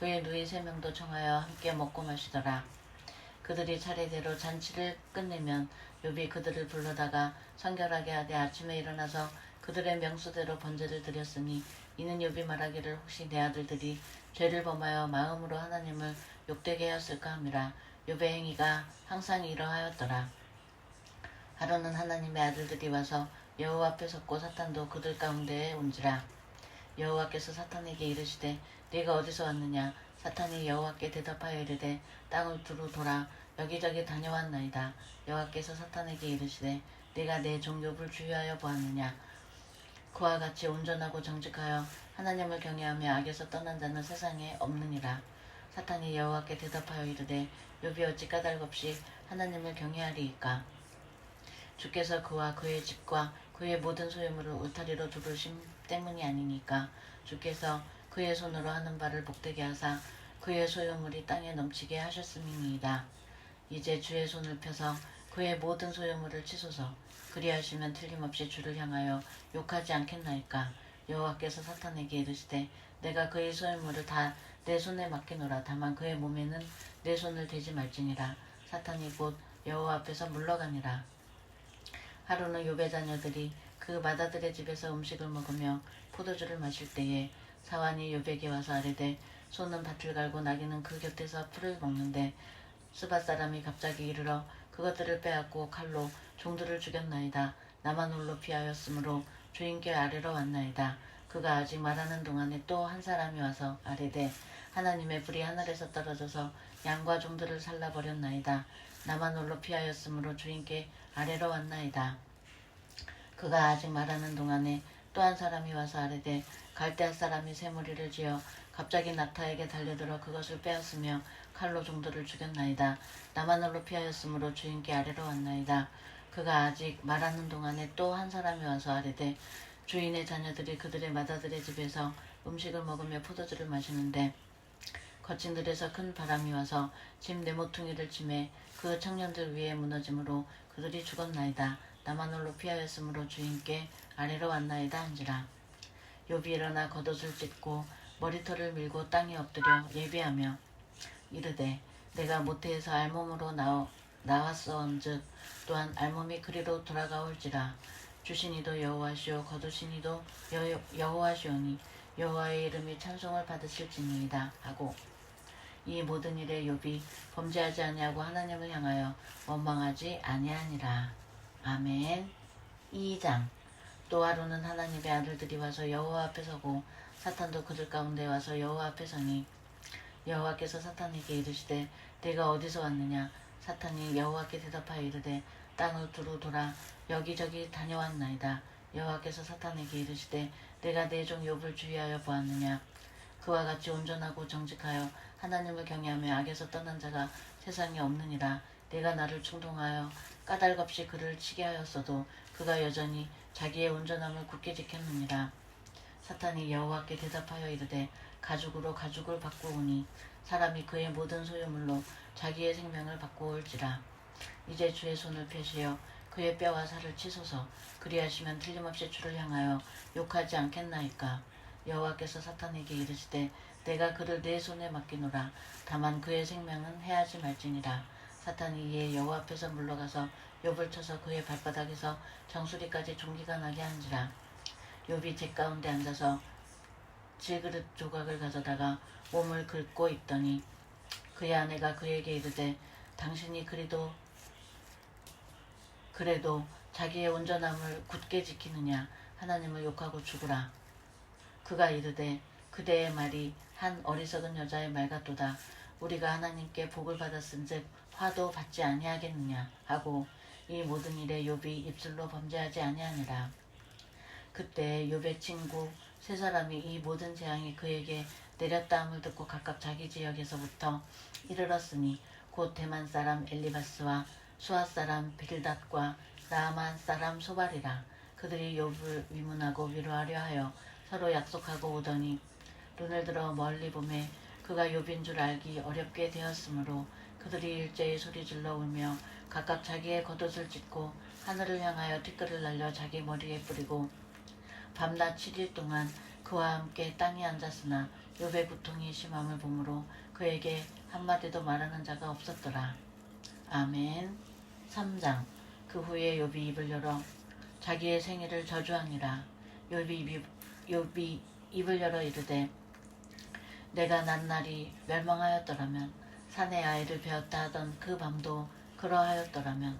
그의 누이 세 명도 청하여 함께 먹고 마시더라. 그들이 차례대로 잔치를 끝내면 욥이 그들을 불러다가 성결하게 하되 아침에 일어나서 그들의 명수대로 번제를 드렸으니 이는 욥이 말하기를 혹시 내 아들들이 죄를 범하여 마음으로 하나님을 욕되게 하였을까 함이라 욥의 행위가 항상 이러하였더라. 하루는 하나님의 아들들이 와서 여호와 앞에 섰고 사탄도 그들 가운데에 온지라 여호와께서 사탄에게 이르시되 네가 어디서 왔느냐? 사탄이 여호와께 대답하여 이르되 땅을 두루 돌아 여기저기 다녀왔나이다. 여호와께서 사탄에게 이르시되 네가 내종 욥을 주의하여 보았느냐? 그와 같이 온전하고 정직하여 하나님을 경외하며 악에서 떠난 자는 세상에 없느니라. 사탄이 여호와께 대답하여 이르되 욥이 어찌 까닭없이 하나님을 경외하리이까? 주께서 그와 그의 집과 그의 모든 소유물을 울타리로 두르심 때문이 아니니까. 주께서 그의 손으로 하는 바를 복되게 하사 그의 소유물이 땅에 넘치게 하셨음이니이다. 이제 주의 손을 펴서 그의 모든 소유물을 치소서. 그리하시면 틀림없이 주를 향하여 욕하지 않겠나이까. 여호와께서 사탄에게 이르시되 내가 그의 소유물을 다 내 손에 맡기노라. 다만 그의 몸에는 내 손을 대지 말지니라. 사탄이 곧 여호와 앞에서 물러가니라. 하루는 요배 자녀들이 그 마다들의 집에서 음식을 먹으며 포도주를 마실 때에 사환이 요백에 와서 아뢰되 소는 밭을 갈고 나귀는 그 곁에서 풀을 먹는데 스바 사람이 갑자기 이르러 그것들을 빼앗고 칼로 종들을 죽였나이다. 나만 홀로 피하였으므로 주인께 아래로 왔나이다. 그가 아직 말하는 동안에 또 한 사람이 와서 아뢰되 하나님의 불이 하늘에서 떨어져서 양과 종들을 살라버렸나이다. 나만 홀로 피하였으므로 주인께 아래로 왔나이다. 그가 아직 말하는 동안에 또한 사람이 와서 아뢰되 갈대아 사람이 새무리를 지어 갑자기 낙타에게 달려들어 그것을 빼앗으며 칼로 종들을 죽였나이다. 나만 홀로 피하였으므로 주인께 아래로 왔나이다. 그가 아직 말하는 동안에 또 한 사람이 와서 아뢰되 주인의 자녀들이 그들의 마다들의 집에서 음식을 먹으며 포도주를 마시는데 거친 들에서 큰 바람이 와서 집 네모퉁이를 침해 그 청년들 위에 무너짐으로 그들이 죽었나이다. 나만 홀로 피하였으므로 주인께 아래로 왔나이다 한지라. 욥이 일어나 겉옷을 찢고 머리털을 밀고 땅에 엎드려 예배하며 이르되 내가 모태에서 알몸으로 나오, 나왔어온즉 또한 알몸이 그리로 돌아가올지라 주신이도 여호와시오 거두신이도 여- 여호와시오니 여호와의 이름이 찬송을 받으실지니이다 하고 이 모든 일에 욥이 범죄하지 아니하고 하나님을 향하여 원망하지 아니하니라. 아멘. 2장. 또 하루는 하나님의 아들들이 와서 여호와 앞에 서고 사탄도 그들 가운데 와서 여호와 앞에 서니 여호와께서 사탄에게 이르시되 내가 어디서 왔느냐? 사탄이 여호와께 대답하여 이르되 땅을 두루 돌아 여기저기 다녀왔나이다. 여호와께서 사탄에게 이르시되 내가 내 종 욥을 주의하여 보았느냐? 그와 같이 온전하고 정직하여 하나님을 경외하며 악에서 떠난 자가 세상에 없느니라. 내가 나를 충동하여 까닭없이 그를 치게 하였어도 그가 여전히 자기의 온전함을 굳게 지켰느니라. 사탄이 여호와께 대답하여 이르되 가죽으로 가죽을 바꾸오니 사람이 그의 모든 소유물로 자기의 생명을 바꾸올지라. 이제 주의 손을 펴시어 그의 뼈와 살을 치소서. 그리하시면 틀림없이 주를 향하여 욕하지 않겠나이까. 여호와께서 사탄에게 이르시되 내가 그를 내 손에 맡기노라. 다만 그의 생명은 해하지 말지니라 사탄이 이에 여호와 앞에서 물러가서 욥을 쳐서 그의 발바닥에서 정수리까지 종기가 나게 한지라. 욥이 제 가운데 앉아서 질그릇 조각을 가져다가 몸을 긁고 있더니 그의 아내가 그에게 이르되 당신이 그리도 그래도 자기의 온전함을 굳게 지키느냐? 하나님을 욕하고 죽으라. 그가 이르되 그대의 말이 한 어리석은 여자의 말 같도다. 우리가 하나님께 복을 받았은즉 화도 받지 아니하겠느냐? 하고 이 모든 일에 욥이 입술로 범죄하지 아니하니라. 그때 욥의 친구 세 사람이 이 모든 재앙이 그에게 내렸다함을 듣고 각각 자기 지역에서부터 이르렀으니 곧 대만 사람 엘리바스와 수아 사람 빌닷과 나아만 사람 소발이라. 그들이 욥을 위문하고 위로하려 하여 서로 약속하고 오더니 눈을 들어 멀리 보매 그가 욥인 줄 알기 어렵게 되었으므로 그들이 일제히 소리질러 울며 각각 자기의 겉옷을 찢고 하늘을 향하여 티끌을 날려 자기 머리에 뿌리고 밤낮 7일 동안 그와 함께 땅에 앉았으나 욥의 고통이 심함을 보므로 그에게 한마디도 말하는 자가 없었더라. 아멘. 3장. 그 후에 욥이 입을 열어 자기의 생일을 저주하니라. 입- 욥이 입을 열어 이르되 내가 난 날이 멸망하였더라면 산에 아이를 베었다 하던 그 밤도 그러하였더라면.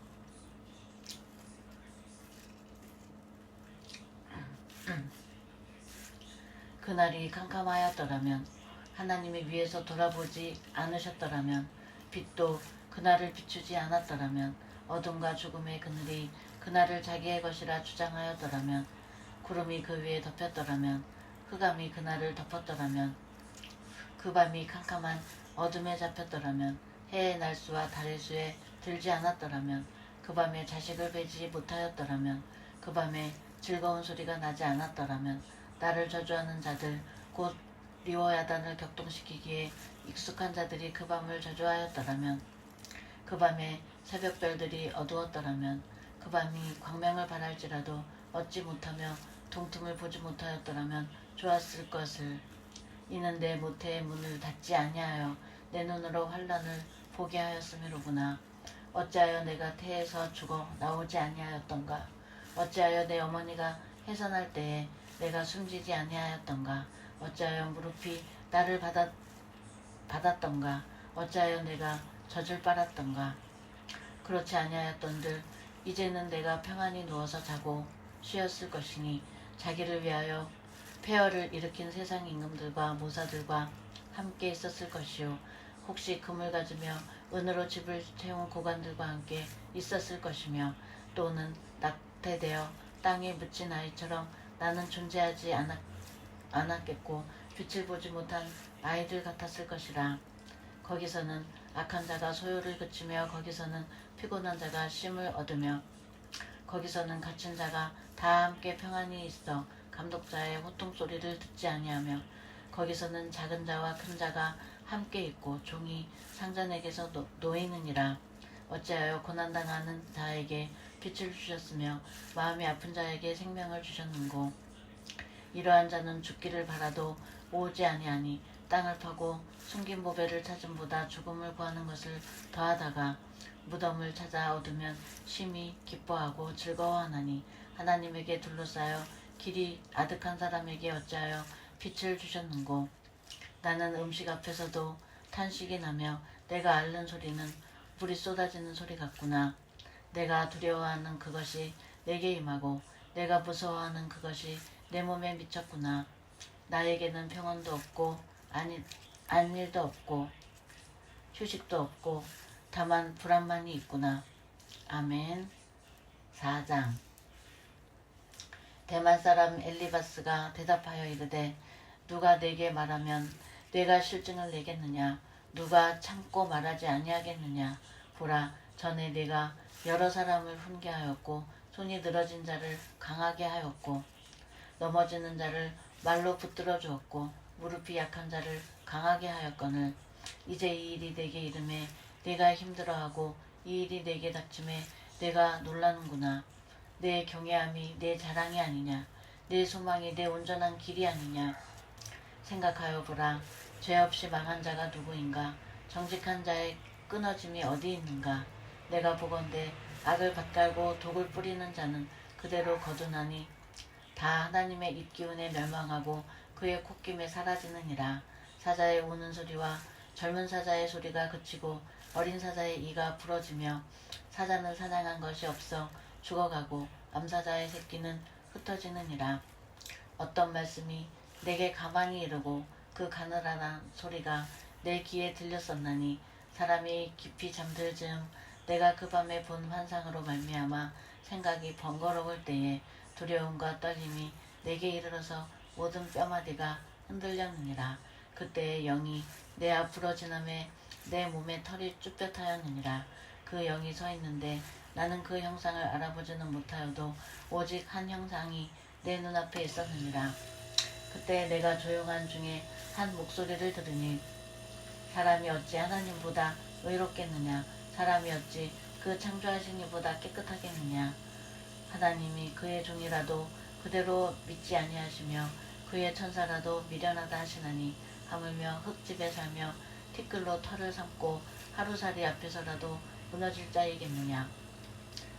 그날이 캄캄하였더라면 하나님이 위에서 돌아보지 않으셨더라면 빛도 그날을 비추지 않았더라면 어둠과 죽음의 그늘이 그날을 자기의 것이라 주장하였더라면 구름이 그 위에 덮였더라면 흑암이 그날을 덮었더라면 그 밤이 캄캄한 어둠에 잡혔더라면 해의 날수와 달의 수에 들지 않았더라면 그 밤에 자식을 베지 못하였더라면 그 밤에 즐거운 소리가 나지 않았더라면 나를 저주하는 자들 곧 리워야단을 격동시키기에 익숙한 자들이 그 밤을 저주하였더라면 그 밤에 새벽별들이 어두웠더라면 그 밤이 광명을 바랄지라도 얻지 못하며 동틈을 보지 못하였더라면 좋았을 것을 이는 내 모태의 문을 닫지 아니하여 내 눈으로 환란을 보게 하였음이로구나. 어찌하여 내가 태에서 죽어 나오지 아니하였던가? 어찌하여 내 어머니가 해산할 때에 내가 숨지지 아니하였던가? 어찌하여 무릎이 나를 받았, 받았던가? 어찌하여 내가 젖을 빨았던가? 그렇지 아니하였던들 이제는 내가 평안히 누워서 자고 쉬었을 것이니 자기를 위하여 폐허를 일으킨 세상 임금들과 모사들과 함께 있었을 것이요 혹시 금을 가지며 은으로 집을 채운 고관들과 함께 있었을 것이며 또는 낙태되어 땅에 묻힌 아이처럼 나는 존재하지 않았, 않았겠고 빛을 보지 못한 아이들 같았을 것이라. 거기서는 악한 자가 소요를 그치며 거기서는 피곤한 자가 쉼을 얻으며 거기서는 갇힌 자가 다 함께 평안히 있어 감독자의 호통 소리를 듣지 아니하며 거기서는 작은 자와 큰 자가 함께 있고 종이 상전에게서 노, 놓이느니라 어찌하여 고난당하는 자에게 빛을 주셨으며 마음이 아픈 자에게 생명을 주셨는고. 이러한 자는 죽기를 바라도 오지 아니하니 땅을 파고 숨긴 보배를 찾음보다 죽음을 구하는 것을 더하다가 무덤을 찾아 얻으면 심히 기뻐하고 즐거워하나니 하나님에게 둘러싸여 길이 아득한 사람에게 어찌하여 빛을 주셨는고 나는 음식 앞에서도 탄식이 나며 내가 앓는 소리는 물이 쏟아지는 소리 같구나 내가 두려워하는 그것이 내게 임하고 내가 무서워하는 그것이 내 몸에 미쳤구나 나에게는 평온도 없고 아니, 안일도 없고 휴식도 없고 다만 불안만이 있구나. 아멘. 4장 대만 사람 엘리바스가 대답하여 이르되 누가 내게 말하면 내가 실증을 내겠느냐? 누가 참고 말하지 아니하겠느냐? 보라 전에 내가 여러 사람을 훈계하였고 손이 늘어진 자를 강하게 하였고 넘어지는 자를 말로 붙들어 주었고 무릎이 약한 자를 강하게 하였거늘. 이제 이 일이 내게 이름에 내가 힘들어하고 이 일이 내게 닥침에 내가 놀라는구나. 내 경외함이 내 자랑이 아니냐? 내 소망이 내 온전한 길이 아니냐? 생각하여 보라 죄 없이 망한 자가 누구인가? 정직한 자의 끊어짐이 어디 있는가? 내가 보건대 악을 밭갈고 독을 뿌리는 자는 그대로 거두나니 다 하나님의 입기운에 멸망하고 그의 콧김에 사라지느니라. 사자의 우는 소리와 젊은 사자의 소리가 그치고 어린 사자의 이가 부러지며 사자는 사냥한 것이 없어 죽어가고 암사자의 새끼는 흩어지느니라. 어떤 말씀이 내게 가만히 이르고 그 가느라란 소리가 내 귀에 들렸었나니 사람이 깊이 잠들 즈음 내가 그 밤에 본 환상으로 말미암아 생각이 번거로울 때에 두려움과 떨림이 내게 이르러서 모든 뼈마디가 흔들렸느니라. 그때의 영이 내 앞으로 지남에 내 몸에 털이 쭈뼛하였느니라. 그 영이 서 있는데 나는 그 형상을 알아보지는 못하여도 오직 한 형상이 내 눈앞에 있었느니라. 그때 내가 조용한 중에 한 목소리를 들으니 사람이 어찌 하나님보다 의롭겠느냐? 사람이 어찌 그 창조하신 이보다 깨끗하겠느냐? 하나님이 그의 종이라도 그대로 믿지 아니하시며 그의 천사라도 미련하다 하시나니 하물며 흙집에 살며 티끌로 털을 삼고 하루살이 앞에서라도 무너질 자이겠느냐?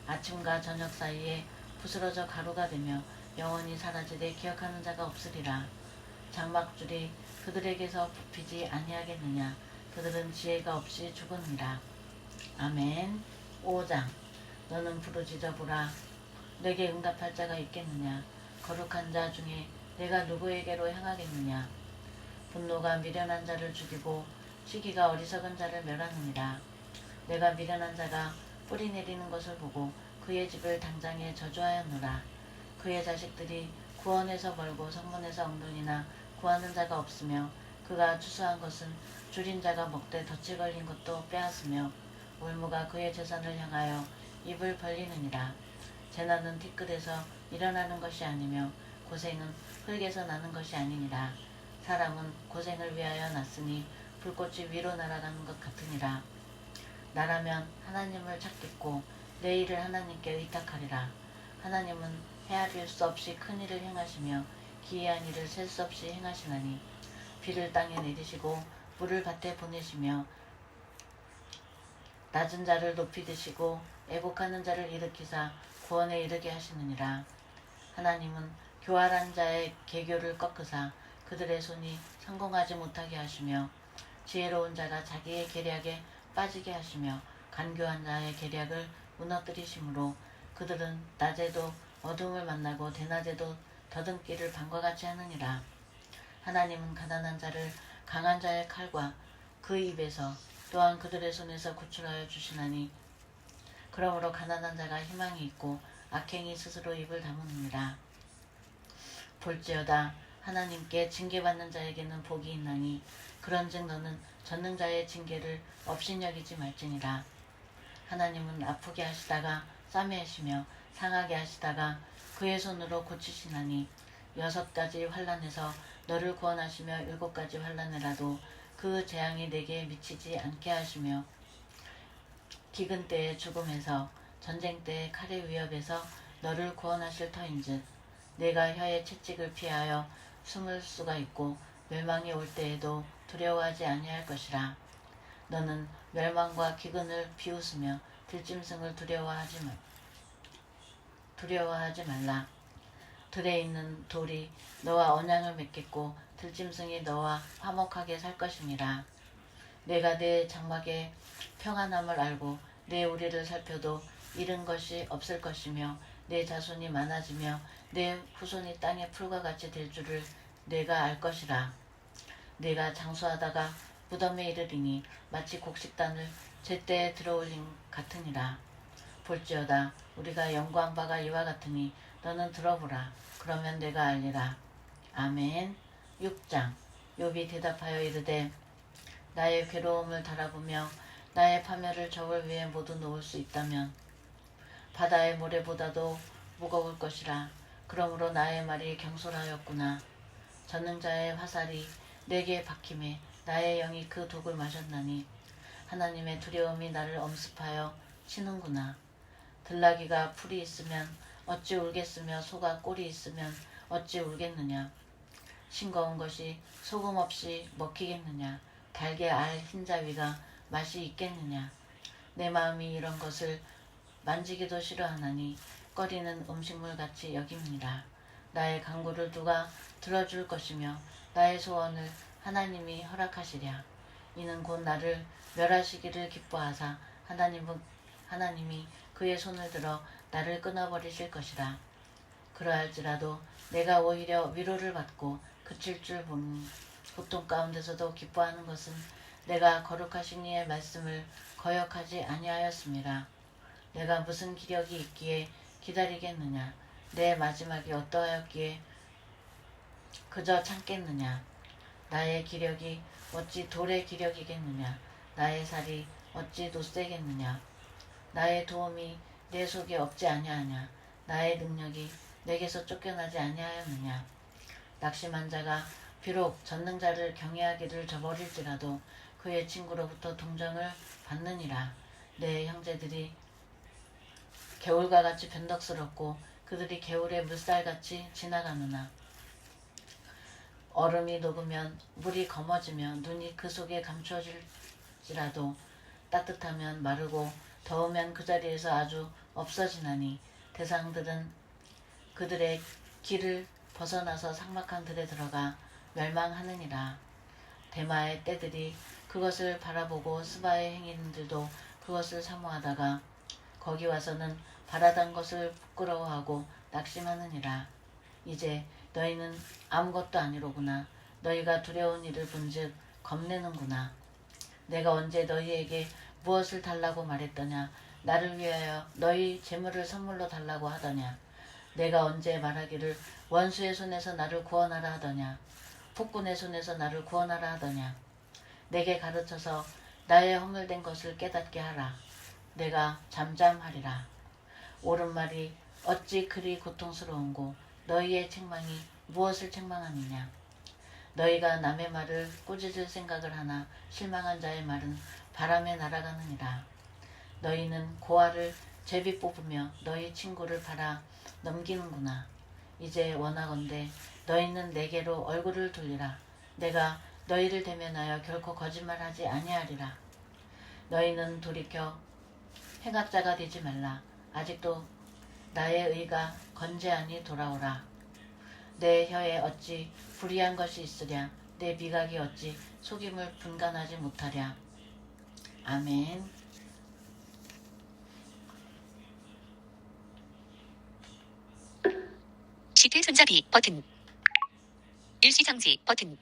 아침과 저녁 사이에 부스러져 가루가 되며 영원히 사라지되 기억하는 자가 없으리라. 장막줄이 그들에게서 뽑히지 아니하겠느냐. 그들은 지혜가 없이 죽으니라. 아멘. 5장 너는 부르짖어 보라. 내게 응답할 자가 있겠느냐. 거룩한 자 중에 내가 누구에게로 향하겠느냐. 분노가 미련한 자를 죽이고 시기가 어리석은 자를 멸하느니라. 내가 미련한 자가 뿌리 내리는 것을 보고 그의 집을 당장에 저주하였노라 그의 자식들이 구원에서 멀고 성문에서 엉뚱이나 구하는 자가 없으며 그가 추수한 것은 줄인 자가 먹되 덫이 걸린 것도 빼앗으며 울무가 그의 재산을 향하여 입을 벌리느니라. 재난은 티끌에서 일어나는 것이 아니며 고생은 흙에서 나는 것이 아니니라. 사람은 고생을 위하여 났으니 불꽃이 위로 날아가는 것 같으니라. 나라면 하나님을 찾겠고 내 일을 하나님께 의탁하리라. 하나님은 헤아릴 수 없이 큰 일을 행하시며 기이한 일을 셀 수 없이 행하시나니 비를 땅에 내리시고 물을 밭에 보내시며 낮은 자를 높이 드시고 애곡하는 자를 일으키사 구원에 이르게 하시느니라. 하나님은 교활한 자의 계교를 꺾으사 그들의 손이 성공하지 못하게 하시며 지혜로운 자가 자기의 계략에 빠지게 하시며 간교한 자의 계략을 무너뜨리심으로 그들은 낮에도 어둠을 만나고 대낮에도 더듬기를 밤과 같이 하느니라. 하나님은 가난한 자를 강한 자의 칼과 그 입에서 또한 그들의 손에서 구출하여 주시나니 그러므로 가난한 자가 희망이 있고 악행이 스스로 입을 다무느니라. 볼지어다 하나님께 징계받는 자에게는 복이 있나니 그런즉 너는 전능자의 징계를 업신여기지 말지니라. 하나님은 아프게 하시다가 싸매시며 상하게 하시다가 그의 손으로 고치시나니 여섯 가지 환란에서 너를 구원하시며 일곱 가지 환란이라도 그 재앙이 내게 미치지 않게 하시며 기근 때의 죽음에서 전쟁 때의 칼의 위협에서 너를 구원하실 터인즉 내가 혀의 채찍을 피하여 숨을 수가 있고 멸망이 올 때에도 두려워하지 아니할 것이라. 너는 멸망과 기근을 비웃으며 들짐승을 두려워하지 말 두려워하지 말라. 들에 있는 돌이 너와 언약을 맺겠고 들짐승이 너와 화목하게 살 것이니라. 내가 내 장막에 평안함을 알고 내 우리를 살펴도 잃은 것이 없을 것이며 내 자손이 많아지며 내 후손이 땅의 풀과 같이 될 줄을 내가 알 것이라. 내가 장수하다가 무덤에 이르리니 마치 곡식단을 제때에 들어올린 같으니라. 볼지어다. 우리가 연구한 바가 이와 같으니 너는 들어보라. 그러면 내가 알리라. 아멘. 6장. 욥이 대답하여 이르되 나의 괴로움을 달아보며 나의 파멸을 저울 위에 모두 놓을 수 있다면 바다의 모래보다도 무거울 것이라. 그러므로 나의 말이 경솔하였구나. 전능자의 화살이 내게 박힘에 나의 영이 그 독을 마셨나니 하나님의 두려움이 나를 엄습하여 치는구나 들나귀가 풀이 있으면 어찌 울겠으며 소가 꼴이 있으면 어찌 울겠느냐. 싱거운 것이 소금 없이 먹히겠느냐. 달게 알 흰자위가 맛이 있겠느냐. 내 마음이 이런 것을 만지기도 싫어하나니 꺼리는 음식물 같이 여깁니다. 나의 강구를 누가 들어줄 것이며 나의 소원을 하나님이 허락하시랴. 이는 곧 나를 멸하시기를 기뻐하사 하나님은 하나님이 그의 손을 들어 나를 끊어버리실 것이라. 그러할지라도 내가 오히려 위로를 받고 그칠 줄 보니 고통 가운데서도 기뻐하는 것은 내가 거룩하신 이의 말씀을 거역하지 아니하였습니다. 내가 무슨 기력이 있기에 기다리겠느냐? 내 마지막이 어떠하였기에 그저 참겠느냐 나의 기력이 어찌 돌의 기력이겠느냐 나의 살이 어찌 노세겠느냐 나의 도움이 내 속에 없지 아니하냐? 나의 능력이 내게서 쫓겨나지 아니하였느냐? 낙심한 자가 비록 전능자를 경외하기를 저버릴지라도 그의 친구로부터 동정을 받느니라. 내 형제들이 겨울과 같이 변덕스럽고 그들이 겨울의 물살같이 지나가느나 얼음이 녹으면 물이 검어지며 눈이 그 속에 감추어질지라도 따뜻하면 마르고 더우면 그 자리에서 아주 없어지나니 대상들은 그들의 길을 벗어나서 삭막한 들에 들어가 멸망하느니라. 대마의 떼들이 그것을 바라보고 스바의 행인들도 그것을 사모하다가 거기 와서는 바라던 것을 부끄러워하고 낙심하느니라. 이제 너희는 아무것도 아니로구나. 너희가 두려운 일을 본즉 겁내는구나. 내가 언제 너희에게 무엇을 달라고 말했더냐? 나를 위하여 너희 재물을 선물로 달라고 하더냐? 내가 언제 말하기를 원수의 손에서 나를 구원하라 하더냐? 폭군의 손에서 나를 구원하라 하더냐? 내게 가르쳐서 나의 허물된 것을 깨닫게 하라. 내가 잠잠하리라. 옳은 말이 어찌 그리 고통스러운고 너희의 책망이 무엇을 책망하느냐? 너희가 남의 말을 꾸짖을 생각을 하나 실망한 자의 말은 바람에 날아가느니라. 너희는 고아를 제비 뽑으며 너희 친구를 팔아 넘기는구나. 이제 원하건대 너희는 내게로 얼굴을 돌리라. 내가 너희를 대면하여 결코 거짓말하지 아니하리라. 너희는 돌이켜 행악자가 되지 말라. 아직도 나의 의가 건재하니 돌아오라. 내 혀에 어찌 불의한 것이 있으랴. 내 미각이 어찌 속임을 분간하지 못하랴 아멘. 시트 손잡이 버튼. 일시정지 버튼